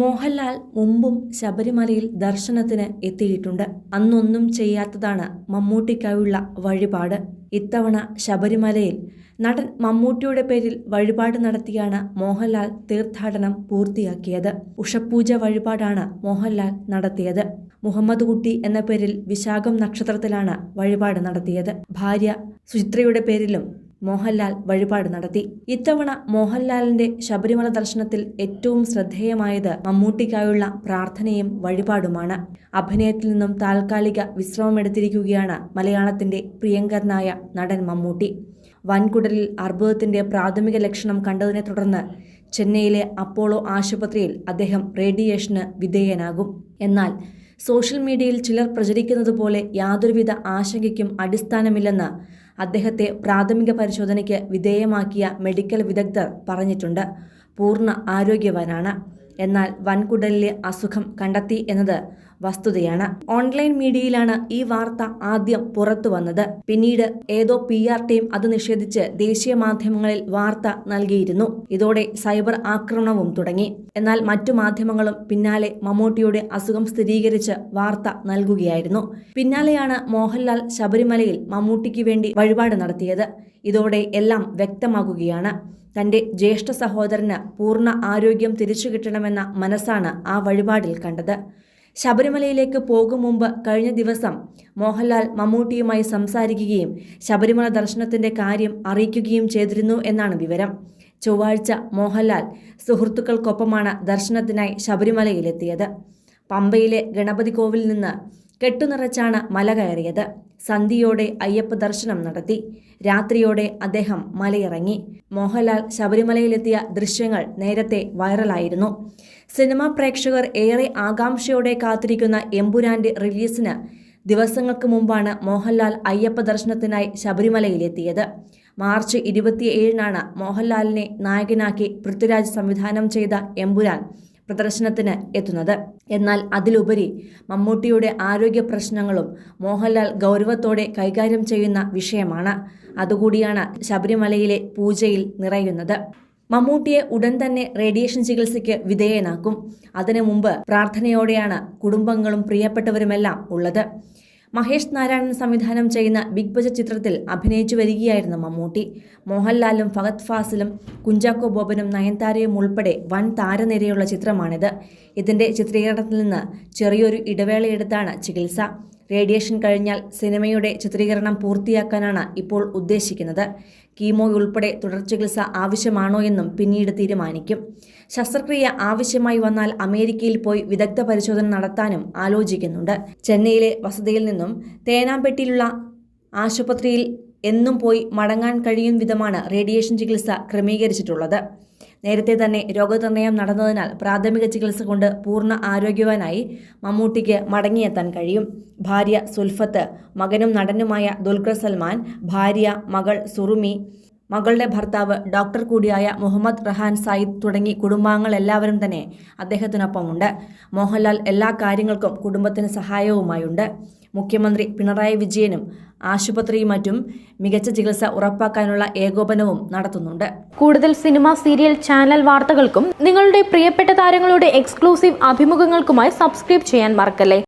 മോഹൻലാൽ മുമ്പും ശബരിമലയിൽ ദർശനത്തിന് എത്തിയിട്ടുണ്ട്. അന്നൊന്നും ചെയ്യാത്തതാണ് മമ്മൂട്ടിക്കായുള്ള വഴിപാട്. ഇത്തവണ ശബരിമലയിൽ നടൻ മമ്മൂട്ടിയുടെ പേരിൽ വഴിപാട് നടത്തിയാണ് മോഹൻലാൽ തീർത്ഥാടനം പൂർത്തിയാക്കിയത്. ഉഷപൂജ വഴിപാടാണ് മോഹൻലാൽ നടത്തിയത്. മുഹമ്മദ് കുട്ടി എന്ന പേരിൽ വിശാഖം നക്ഷത്രത്തിലാണ് വഴിപാട് നടത്തിയത്. ഭാര്യ സുചിത്രയുടെ പേരിലും മോഹൻലാൽ വഴിപാട് നടത്തി. ഇത്തവണ മോഹൻലാലിന്റെ ശബരിമല ദർശനത്തിൽ ഏറ്റവും ശ്രദ്ധേയമായത് മമ്മൂട്ടിക്കായുള്ള പ്രാർത്ഥനയും വഴിപാടുമാണ്. അഭിനയത്തിൽ നിന്നും താൽക്കാലിക വിശ്രമമെടുത്തിരിക്കുകയാണ് മലയാളത്തിന്റെ പ്രിയങ്കരനായ നടൻ മമ്മൂട്ടി. വൻകുടലിൽ അർബുദത്തിന്റെ പ്രാഥമിക ലക്ഷണം കണ്ടതിനെ തുടർന്ന് ചെന്നൈയിലെ അപ്പോളോ ആശുപത്രിയിൽ അദ്ദേഹം റേഡിയേഷന് വിധേയനാകും. എന്നാൽ സോഷ്യൽ മീഡിയയിൽ ചിലർ പ്രചരിക്കുന്നത് പോലെ യാതൊരുവിധ ആശങ്കയ്ക്കും അടിസ്ഥാനമില്ലെന്ന് അദ്ദേഹത്തെ പ്രാഥമിക പരിശോധനയ്ക്ക് വിധേയമാക്കിയ മെഡിക്കൽ വിദഗ്ധർ പറഞ്ഞിട്ടുണ്ട്. പൂർണ ആരോഗ്യവാനാണ്. എന്നാൽ വൻകുടലിലെ അസുഖം കണ്ടെത്തി എന്നത് വസ്തുതയാണ്. ഓൺലൈൻ മീഡിയയിലാണ് ഈ വാർത്ത ആദ്യം പുറത്തു വന്നത്. പിന്നീട് ഏതോ പി ആർ ടീം അത് നിഷേധിച്ച് ദേശീയ മാധ്യമങ്ങളിൽ വാർത്ത നൽകിയിരുന്നു. ഇതോടെ സൈബർ ആക്രമണവും തുടങ്ങി. എന്നാൽ മറ്റു മാധ്യമങ്ങളും പിന്നാലെ മമ്മൂട്ടിയുടെ അസുഖം സ്ഥിരീകരിച്ച് വാർത്ത നൽകുകയായിരുന്നു. പിന്നാലെയാണ് മോഹൻലാൽ ശബരിമലയിൽ മമ്മൂട്ടിക്ക് വേണ്ടി വഴിപാട് നടത്തിയത്. ഇതോടെ എല്ലാം വ്യക്തമാകുകയാണ്. തന്റെ ജ്യേഷ്ഠ സഹോദരന് പൂർണ ആരോഗ്യം തിരിച്ചു കിട്ടണമെന്ന മനസ്സാണ് ആ വഴിപാടിൽ കണ്ടത്. ശബരിമലയിലേക്ക് പോകും മുമ്പ് കഴിഞ്ഞ ദിവസം മോഹൻലാൽ മമ്മൂട്ടിയുമായി സംസാരിക്കുകയും ശബരിമല ദർശനത്തിന്റെ കാര്യം അറിയിക്കുകയും ചെയ്തിരുന്നു എന്നാണ് വിവരം. ചൊവ്വാഴ്ച മോഹൻലാൽ സുഹൃത്തുക്കൾക്കൊപ്പമാണ് ദർശനത്തിനായി ശബരിമലയിലെത്തിയത്. പമ്പയിലെ ഗണപതി കോവിലിൽ നിന്ന് കെട്ടുനിറച്ചാണ് മല കയറിയത്. സന്ധിയോടെ അയ്യപ്പ ദർശനം നടത്തി. രാത്രിയോടെ അദ്ദേഹം മലയിറങ്ങി. മോഹൻലാൽ ശബരിമലയിലെത്തിയ ദൃശ്യങ്ങൾ നേരത്തെ വൈറലായിരുന്നു. സിനിമാ പ്രേക്ഷകർ ഏറെ ആകാംക്ഷയോടെ കാത്തിരിക്കുന്ന എമ്പുരാന്റെ റിലീസിന് ദിവസങ്ങൾക്ക് മുമ്പാണ് മോഹൻലാൽ അയ്യപ്പ ദർശനത്തിനായി ശബരിമലയിലെത്തിയത്. മാർച്ച് ഇരുപത്തിയേഴിനാണ് മോഹൻലാലിനെ നായകനാക്കി പൃഥ്വിരാജ് സംവിധാനം ചെയ്ത എമ്പുരാൻ പ്രദർശനത്തിന് എത്തുന്നത്. എന്നാൽ അതിലുപരി മമ്മൂട്ടിയുടെ ആരോഗ്യ പ്രശ്നങ്ങളും മോഹൻലാൽ ഗൗരവത്തോടെ കൈകാര്യം ചെയ്യുന്ന വിഷയമാണ്. അതുകൂടിയാണ് ശബരിമലയിലെ പൂജയിൽ നിറയുന്നത്. മമ്മൂട്ടിയെ ഉടൻ തന്നെ റേഡിയേഷൻ ചികിത്സയ്ക്ക് വിധേയനാക്കും. അതിനു മുമ്പ് പ്രാർത്ഥനയോടെയാണ് കുടുംബങ്ങളും പ്രിയപ്പെട്ടവരുമെല്ലാം ഉള്ളത്. മഹേഷ് നാരായണൻ സംവിധാനം ചെയ്യുന്ന ബിഗ് ബജറ്റ് ചിത്രത്തിൽ അഭിനയിച്ചു വരികയായിരുന്നു മമ്മൂട്ടി. മോഹൻലാലും ഫഹദ് ഫാസിലും കുഞ്ചാക്കോ ബോബനും നയൻതാരയും ഉൾപ്പെടെ വൻ താരനിരയുള്ള ചിത്രമാണിത്. ഇതിന്റെ ചിത്രീകരണത്തിൽ നിന്ന് ചെറിയൊരു ഇടവേളയെടുത്താണ് ചികിത്സ. റേഡിയേഷൻ കഴിഞ്ഞാൽ സിനിമയുടെ ചിത്രീകരണം പൂർത്തിയാക്കാനാണ് ഇപ്പോൾ ഉദ്ദേശിക്കുന്നത്. കീമോ ഉൾപ്പെടെ തുടർ ചികിത്സ ആവശ്യമാണോ എന്നും പിന്നീട് തീരുമാനിക്കും. ശസ്ത്രക്രിയ ആവശ്യമായി വന്നാൽ അമേരിക്കയിൽ പോയി വിദഗ്ധ പരിശോധന നടത്താനും ആലോചിക്കുന്നുണ്ട്. ചെന്നൈയിലെ വസതിയിൽ നിന്നും തേനാമ്പെട്ടിയിലുള്ള ആശുപത്രിയിൽ എന്നും പോയി മടങ്ങാൻ കഴിയും വിധമാണ് റേഡിയേഷൻ ചികിത്സ ക്രമീകരിച്ചിട്ടുള്ളത്. നേരത്തെ തന്നെ രോഗനിർണയം നടന്നതിനാൽ പ്രാഥമിക ചികിത്സ കൊണ്ട് പൂർണ ആരോഗ്യവാനായി മമ്മൂട്ടിക്ക് മടങ്ങിയെത്താൻ കഴിയും. ഭാര്യ സുൽഫത്ത് മകനും നടനുമായ ദുൽഖർ സൽമാൻ ഭാര്യ മകൾ സുറുമി മകളുടെ ഭർത്താവ് ഡോക്ടർ കൂടിയായ മുഹമ്മദ് റഹാൻ സയ്യിദ് തുടങ്ങി കുടുംബാംഗങ്ങൾ എല്ലാവരും തന്നെ അദ്ദേഹത്തിനൊപ്പമുണ്ട്. മോഹൻലാൽ എല്ലാ കാര്യങ്ങൾക്കും കുടുംബത്തിന് സഹായവുമായുണ്ട്. മുഖ്യമന്ത്രി പിണറായി വിജയനും ആശുപത്രിയും മറ്റും മികച്ച ചികിത്സ ഉറപ്പാക്കാനുള്ള ഏകോപനവും നടത്തുന്നുണ്ട്. കൂടുതൽ സിനിമ സീരിയൽ ചാനൽ വാർത്തകൾക്കും നിങ്ങളുടെ പ്രിയപ്പെട്ട താരങ്ങളുടെ എക്സ്ക്ലൂസീവ് അഭിമുഖങ്ങൾക്കുമായി സബ്സ്ക്രൈബ് ചെയ്യാൻ മറക്കല്ലേ?